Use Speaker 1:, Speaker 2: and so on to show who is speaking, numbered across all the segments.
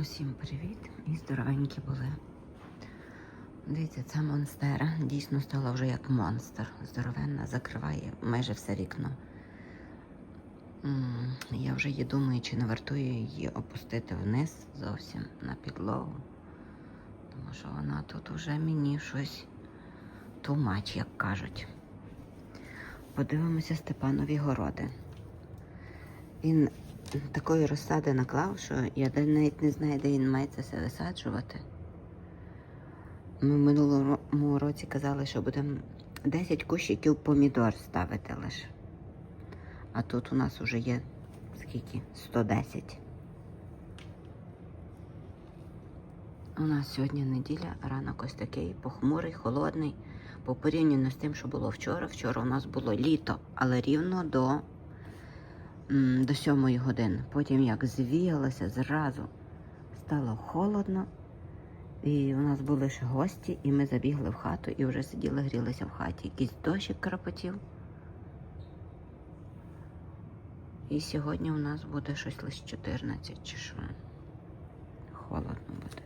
Speaker 1: Усім привіт і здоровенькі були. Дивіться, ця монстера дійсно стала вже як монстр. Здоровенна, закриває майже все вікно. Я вже її думаю, чи не вартує її опустити вниз зовсім на підлогу. Тому що вона тут вже мені щось тумач, як кажуть. Подивимося Степанові городи. Він такої розсади наклав, що я навіть не знаю, де він має це все висаджувати. Ми в минулому році казали, що будемо 10 кущиків помідор ставити лише. А тут у нас вже є скільки? 110. У нас сьогодні неділя, ранок ось такий похмурий, холодний. По порівнянню з тим, що було вчора. Вчора у нас було літо, але рівно до до сьомої години. Потім як звіялося, зразу стало холодно. І у нас були ще гості, і ми забігли в хату і вже сиділи, грілися в хаті. Якийсь дощик крапотів. І сьогодні у нас буде щось лише 14 чи що. Холодно буде.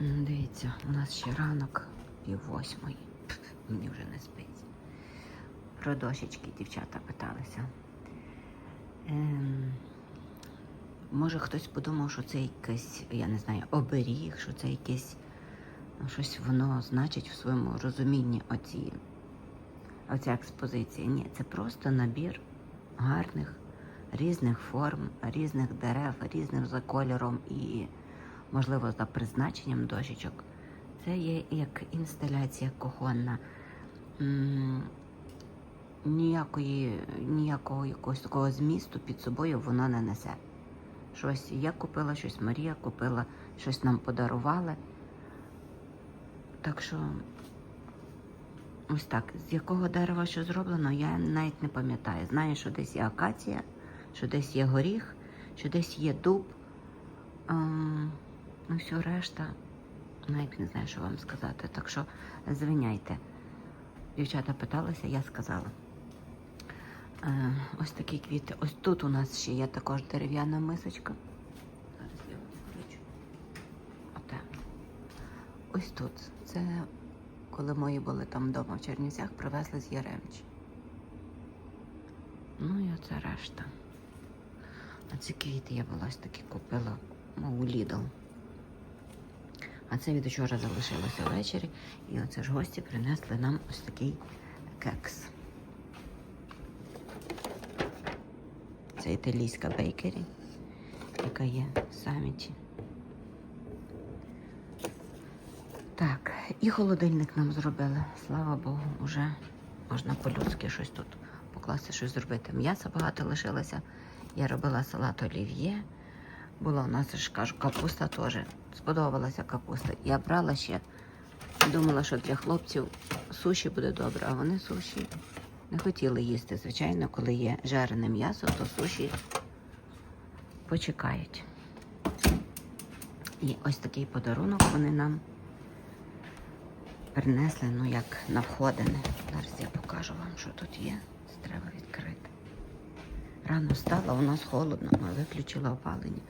Speaker 1: Дивіться, у нас ще ранок пів восьмої. Мені вже не спиться. Про дощечки дівчата питалися. Ем, може хтось подумав, що це якийсь, я не знаю, оберіг, що це якесь ну, щось воно значить в своєму розумінні оці, оця експозиція. Ні, це просто набір гарних різних форм, різних дерев, різних за кольором і, можливо, за призначенням дощечок. Це є як інсталяція кухонна. Ніякої, ніякого якогось такого змісту під собою вона не несе. Щось я купила, щось Марія купила, щось нам подарували. Так що ось так, з якого дерева що зроблено, я навіть не пам'ятаю. Знаю, що десь є акація, що десь є горіх, що десь є дуб. Ну, все решта, навіть не знаю, що вам сказати. Так що звиняйте. Дівчата питалися, я сказала. Е, ось такі квіти. Ось тут у нас ще є також дерев'яна мисочка. Зараз я вам. Оте. Ось тут. Це коли мої були там вдома в Чернівцях, привезли з Яремчі. Ну і оце решта. А ці квіти я була ось таки купила ну, у Lidl. А це від вчора залишилося ввечері. І оце ж гості принесли нам ось такий кекс. Це італійська бейкері, яка є в саміті. Так, і холодильник нам зробили. Слава Богу, вже можна по-людськи щось тут покласти, щось зробити. М'яса багато лишилося. Я робила салат олів'є. Була у нас, ж кажу, капуста теж. Сподобалася капуста. Я брала ще, думала, що для хлопців суші буде добре, а вони суші не хотіли їсти. Звичайно, коли є жарене м'ясо, то суші почекають. І ось такий подарунок вони нам принесли, ну як на входини. Зараз я покажу вам, що тут є. Треба відкрити. Рано встала, у нас холодно, ми виключила опалення.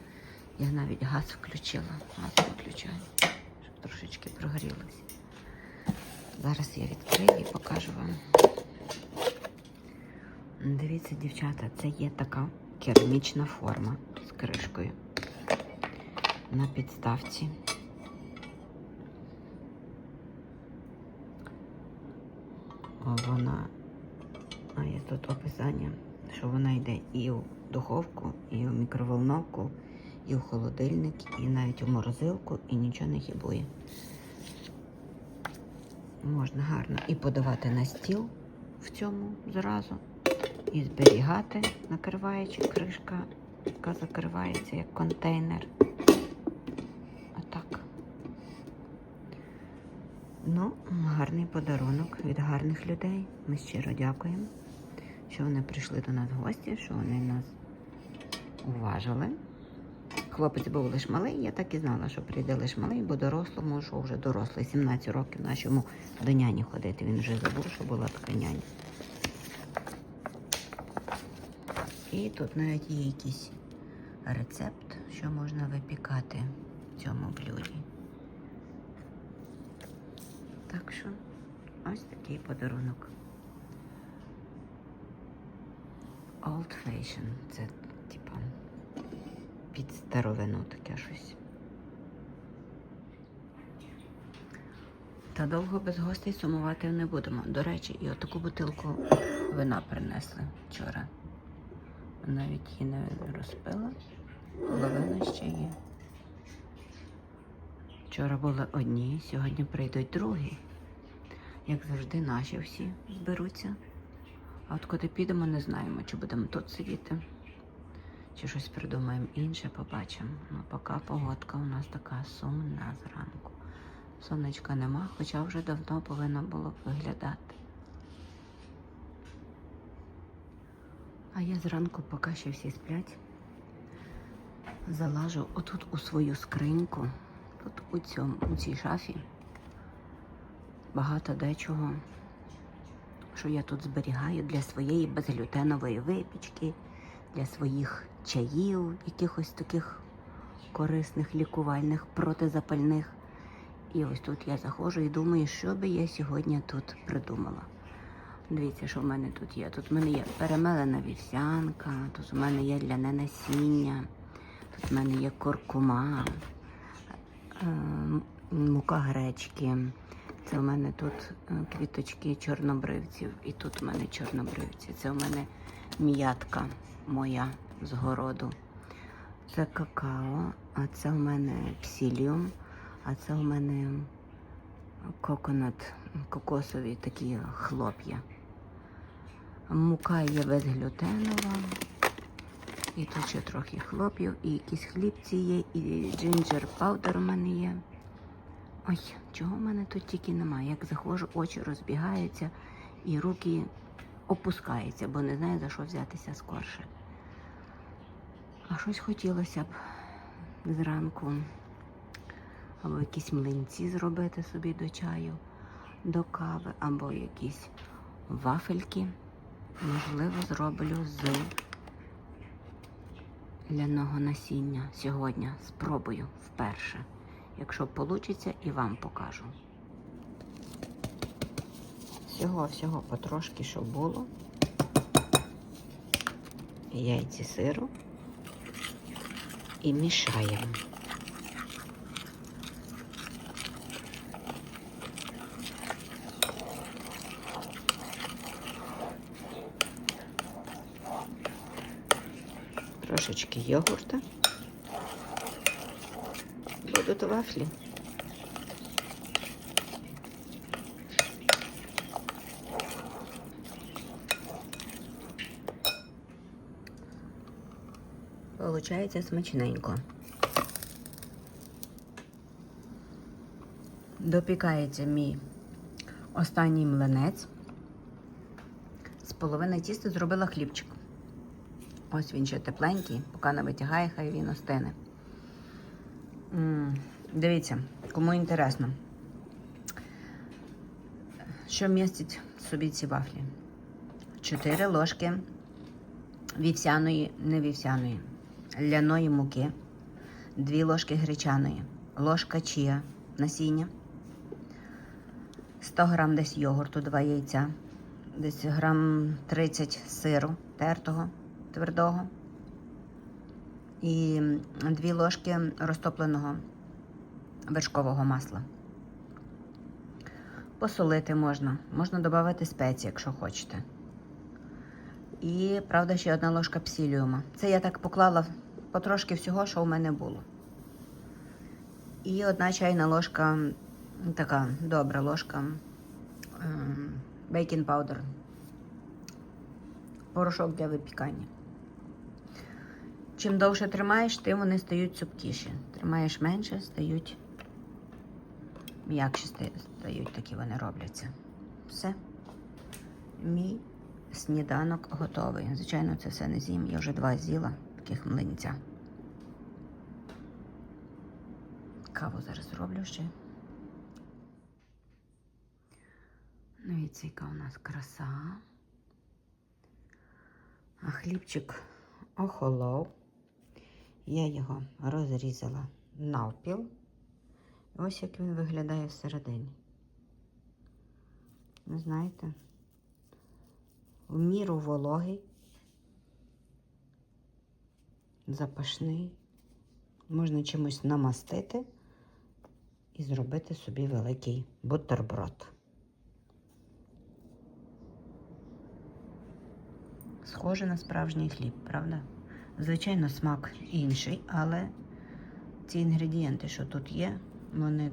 Speaker 1: Я навіть газ включила, газ виключаю, щоб трошечки прогрілося. Зараз я відкрию і покажу вам. Дивіться, дівчата, це є така керамічна форма з кришкою на підставці. Вона має тут описання, що вона йде і у духовку, і у мікроволновку, і у холодильник, і навіть у морозилку, і нічого не хібує. Можна гарно і подавати на стіл в цьому зразу, і зберігати, накриваючи кришка, яка закривається як контейнер. Отак. Ну, гарний подарунок від гарних людей. Ми щиро дякуємо, що вони прийшли до нас в гості, що вони нас уважили. Хлопець був лише малий, я так і знала, що прийде лише малий, бо дорослому, що вже дорослий, 17 років нашому до няні ходити. Він вже забув, що була така няня. І тут навіть є якийсь рецепт, що можна випікати в цьому блюді. Так що ось такий подарунок. Old Fashion. Це типа під старовину таке щось. Та довго без гостей сумувати не будемо. До речі, і отаку бутилку вина принесли вчора. Навіть її не розпила, половина ще є. Вчора були одні, сьогодні прийдуть другі. Як завжди, наші всі зберуться. А от куди підемо, не знаємо, чи будемо тут сидіти, чи щось придумаємо інше, побачимо. Ну, поки погодка у нас така сумна зранку. Сонечка нема, хоча вже давно повинно було б виглядати. А я зранку, поки ще всі сплять, залажу отут у свою скриньку, тут у, цьому, у цій шафі. Багато дечого, що я тут зберігаю для своєї безглютенової випічки, для своїх чаїв, якихось таких корисних, лікувальних, протизапальних. І ось тут я заходжу і думаю, що би я сьогодні тут придумала. Дивіться, що в мене тут є. Тут в мене є перемелена вівсянка, тут у мене є ляне насіння, тут в мене є куркума, е, мука гречки. Це в мене тут е, квіточки чорнобривців, і тут у мене чорнобривці. Це в мене м'ятка моя з. Це какао, а це в мене псіліум, а це в мене коконат, кокосові такі хлоп'я. Мука є безглютенова. І тут ще трохи хлоп'ів, і якісь хлібці є, і джинджер паудер у мене є. Ой, чого в мене тут тільки немає. Як заходжу, очі розбігаються і руки опускаються, бо не знаю за що взятися скорше. А щось хотілося б зранку або якісь млинці зробити собі до чаю, до кави, або якісь вафельки. Можливо, зроблю з ляного насіння сьогодні. Спробую вперше. Якщо вийде, і вам покажу. Всього-всього потрошки, що було. Яйці сиру і мішаємо. Трошечки йогурта. Будуть вафлі. Получається смачненько. Допікається мій останній млинець. З половини тіста зробила хлібчик. Ось він ще тепленький, поки не витягає, хай він остине. М, Дивіться, кому інтересно, що містять собі ці вафлі? 4 ложки вівсяної, не вівсяної, ляної муки, 2 ложки гречаної, ложка чия насіння, 100 грам десь йогурту, 2 яйця, десь грам 30 сиру тертого, твердого і 2 ложки розтопленого вершкового масла. Посолити можна, можна додати спеції, якщо хочете. І, правда, ще одна ложка псіліума. Це я так поклала потрошки всього, що у мене було. І одна чайна ложка, така добра ложка бейкінг паудер. Порошок для випікання. Чим довше тримаєш, тим вони стають цупкіші. Тримаєш менше, стають м'якші стають, такі вони робляться. Все. Мій сніданок готовий. Звичайно, це все не з'їм. Я вже два з'їла таких млинця. Каву зараз зроблю ще. Дивіться, яка у нас краса. А хлібчик охолов. Я його розрізала навпіл. Ось як він виглядає всередині. Ви знаєте, в міру вологий, запашний. Можна чимось намастити і зробити собі великий бутерброд. Схоже на справжній хліб, правда? Звичайно, смак інший, але ці інгредієнти, що тут є, вони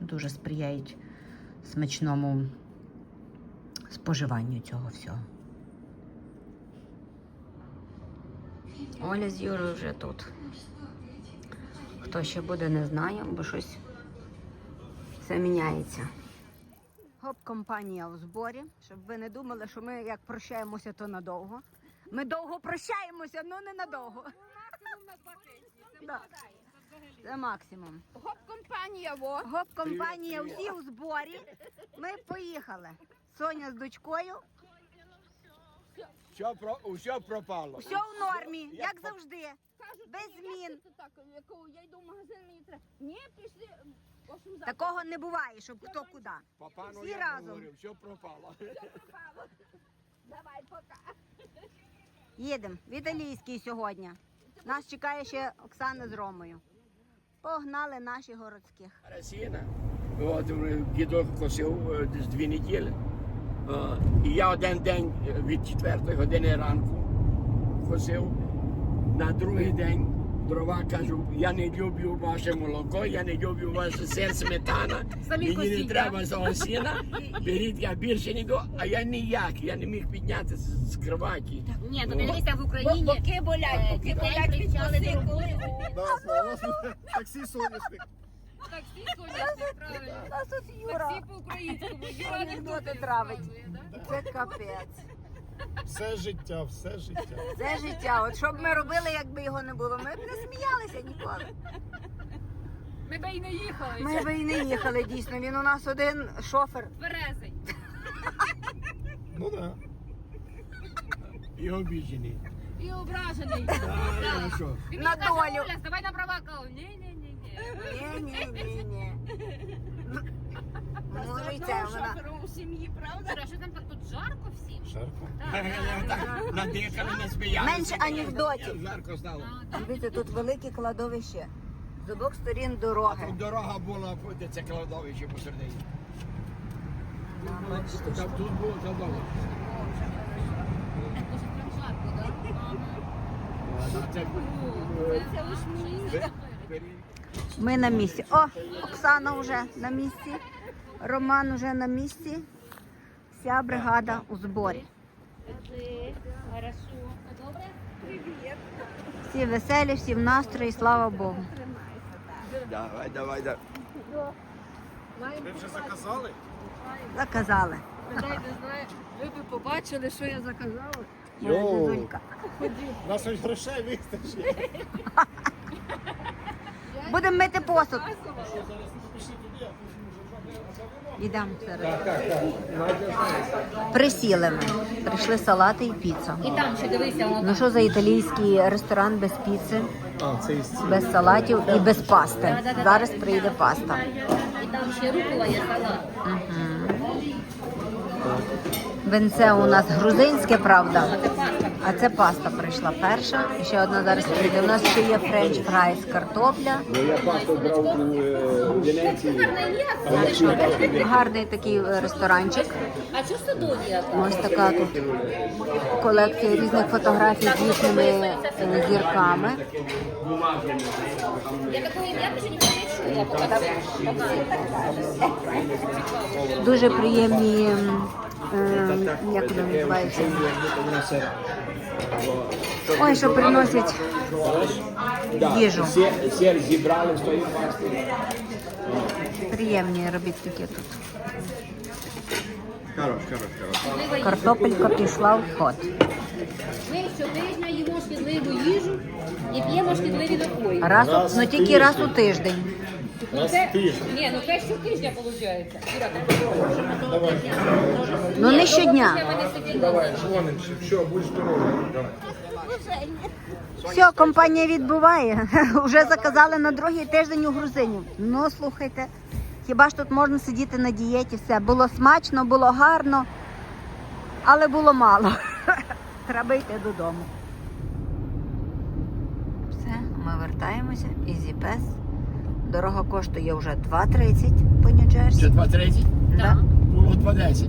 Speaker 1: дуже сприяють смачному споживанню цього всього. Оля з Юрою вже тут. Хто ще буде, не знаю, бо щось все міняється. Гоп-компанія у зборі, щоб ви не думали, що ми як прощаємося, то надовго. Ми довго прощаємося, але не надовго.
Speaker 2: Максимум на два тижні. Це
Speaker 1: Да.
Speaker 2: випадає. Це взагалі.
Speaker 1: Це максимум.
Speaker 2: Гоп-компанія, во.
Speaker 1: Гоп-компанія всі у зборі. Ми поїхали. Соня з дочкою.
Speaker 3: Все, про, все пропало.
Speaker 1: Все в нормі, як
Speaker 3: по-
Speaker 1: завжди.
Speaker 2: Кажуть,
Speaker 1: Без
Speaker 2: «Ну,
Speaker 1: змін.
Speaker 2: як це так, якого я йду в магазин, мені треба. Ні, пішли. в общем, завтра.
Speaker 1: Такого не буває, щоб хто куди.
Speaker 3: Папану
Speaker 1: Всі
Speaker 3: я
Speaker 1: разом.
Speaker 3: говорив, все пропало.
Speaker 2: Все пропало. Давай, пока.
Speaker 1: Їдемо. В італійський сьогодні. Нас чекає ще Оксана з Ромою. Погнали наші городських.
Speaker 3: Сіна. От дідок косив е, десь дві неділі. Е, І я один день е, від 4 години ранку косив. На другий день дрова кажу, я не люблю ваше молоко, я не люблю ваше сир сметана. Мені не треба цього сіна. Беріть, я більше не йду, а я ніяк, я не міг піднятися з кроваті.
Speaker 2: Ні, ну дивися в Україні. Боки болять, боки болять від коси, коли
Speaker 4: Да, слава Таксі соняшник.
Speaker 2: Таксі соняшник, правильно.
Speaker 1: нас тут
Speaker 2: Таксі по-українському. Юра
Speaker 1: Анекдоти травить. Це капець.
Speaker 4: Все життя, все життя.
Speaker 1: Це життя. От що б ми робили, якби його не було? Ми б не сміялися ніколи.
Speaker 2: Ми би й не їхали.
Speaker 1: Ми б і не їхали дійсно. Він у нас один шофер.
Speaker 2: Березень.
Speaker 4: Ну да.
Speaker 3: І обіжений.
Speaker 2: І ображений.
Speaker 3: А, я що?
Speaker 2: Він
Speaker 1: На
Speaker 2: мені каже,
Speaker 1: долю.
Speaker 2: Оля, ставай на права, кажу, ні. Ні, ні, ні,
Speaker 1: ні. Може і це
Speaker 2: сім'ї, правда? Що там так тут жарко всім?
Speaker 4: Жарко.
Speaker 3: Так, Надихали, не сміялися.
Speaker 1: Менше анекдотів.
Speaker 3: Жарко стало.
Speaker 1: Дивіться, тут велике кладовище. З обох сторін
Speaker 3: А
Speaker 1: дороги.
Speaker 3: тут дорога була, де це кладовище посередині. Там тут було кладовище.
Speaker 2: Дуже прям жарко, так?
Speaker 3: А це
Speaker 2: Це уж мені.
Speaker 1: Ми на місці. О, Оксана вже на місці. Роман вже на місці. Вся бригада у зборі. Всі веселі, всі в настрої, слава Богу.
Speaker 3: Давай, давай, давай.
Speaker 4: Ви вже заказали?
Speaker 1: Заказали.
Speaker 5: Дай не знаю, ви б побачили, що я заказала.
Speaker 1: Моя
Speaker 4: Йоу. У нас хоч грошей вистачить.
Speaker 1: Будемо мити посуд. Йдемо зараз. Присіли ми. Прийшли салати і піцу.
Speaker 2: І там ще дивися, воно
Speaker 1: Ну що за італійський ресторан без піци,
Speaker 4: А, це із
Speaker 1: без салатів і без пасти. Зараз прийде паста.
Speaker 2: І там ще рукола є салат.
Speaker 1: Венце у нас грузинське, правда. А це паста прийшла перша. Ще одна зараз прийде. У нас ще є френч фрайс картопля.
Speaker 3: Я пасту брав Венеції.
Speaker 1: Гарний такий е, ресторанчик. Ось така тут колекція різних фотографій з їхніми е, зірками.
Speaker 2: Я такого не.
Speaker 1: Дуже приємні, е, як вони називаються, ой, що приносять їжу.
Speaker 3: Сер зібрали з тої пасти.
Speaker 1: Приємні робітники тут.
Speaker 3: Хорош, хорош, хорош.
Speaker 1: Картопелька пішла в ход.
Speaker 2: Ми щотижня їмо шкідливу їжу і п'ємо шкідливі напої.
Speaker 1: Раз, ну тільки раз у тиждень.
Speaker 4: Раз в тиждень.
Speaker 2: Ні, ну це щотижня виходить.
Speaker 1: Ну не щодня.
Speaker 4: Давай, дзвоним, все, будь здоровий. Давай.
Speaker 1: Все, компанія відбуває. Уже заказали на другий тиждень у грузинів. Ну, слухайте, хіба ж тут можна сидіти на дієті? Все було смачно, було гарно, але було мало. Треба йти додому. Все, ми вертаємося. Ізіпес. Дорога коштує вже 2,30 по Нью-Джерсі.
Speaker 3: 2,30?
Speaker 1: Да.
Speaker 3: Було 2,10.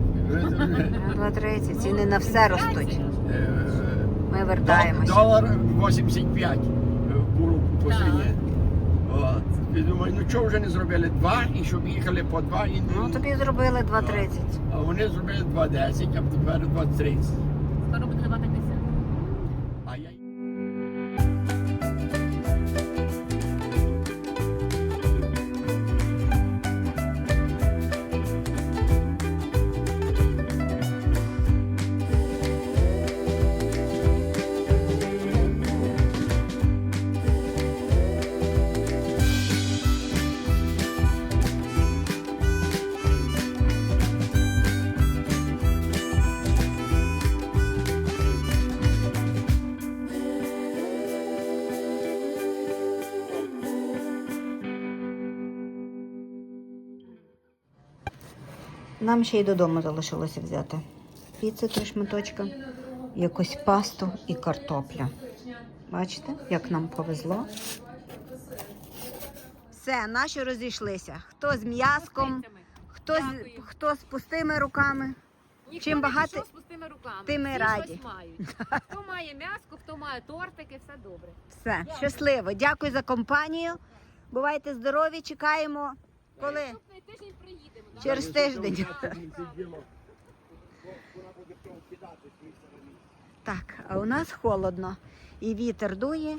Speaker 1: 2,30. Ціни на все ростуть.
Speaker 3: Е,
Speaker 1: Ми вертаємося.
Speaker 3: Долар 85 було посередині. От. І думаю, ну чого вже не зробили два, і щоб їхали по два, і не...
Speaker 1: Ну тобі зробили 2,30.
Speaker 3: а вони зробили 2,10, а тепер 2,30.
Speaker 1: Нам ще й додому залишилося взяти. Піци три шматочка, якусь пасту і картопля. Бачите, як нам повезло. Все, наші розійшлися. Хто з м'язком, хто з, хто з пустими руками.
Speaker 2: Ніхто
Speaker 1: Чим багато-
Speaker 2: з пустими руками.
Speaker 1: тим і раді.
Speaker 2: Хто має м'яско, хто має тортики, все добре.
Speaker 1: Все, щасливо. Дякую за компанію. Бувайте здорові, чекаємо. Коли?
Speaker 2: Наступний тиждень приїдемо.
Speaker 1: Через тиждень. Так, а у нас холодно. І вітер дує.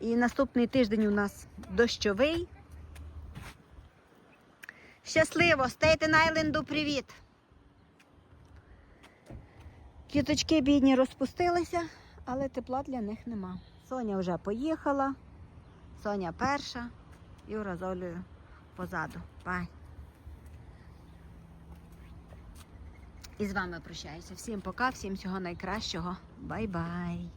Speaker 1: І наступний тиждень у нас дощовий. Щасливо! Стейтен Айленду, привіт! Квіточки бідні розпустилися, але тепла для них нема. Соня вже поїхала. Соня перша. Юра з Олею позаду. Бай! І з вами прощаюся. Всім пока, всім всього найкращого. Бай-бай!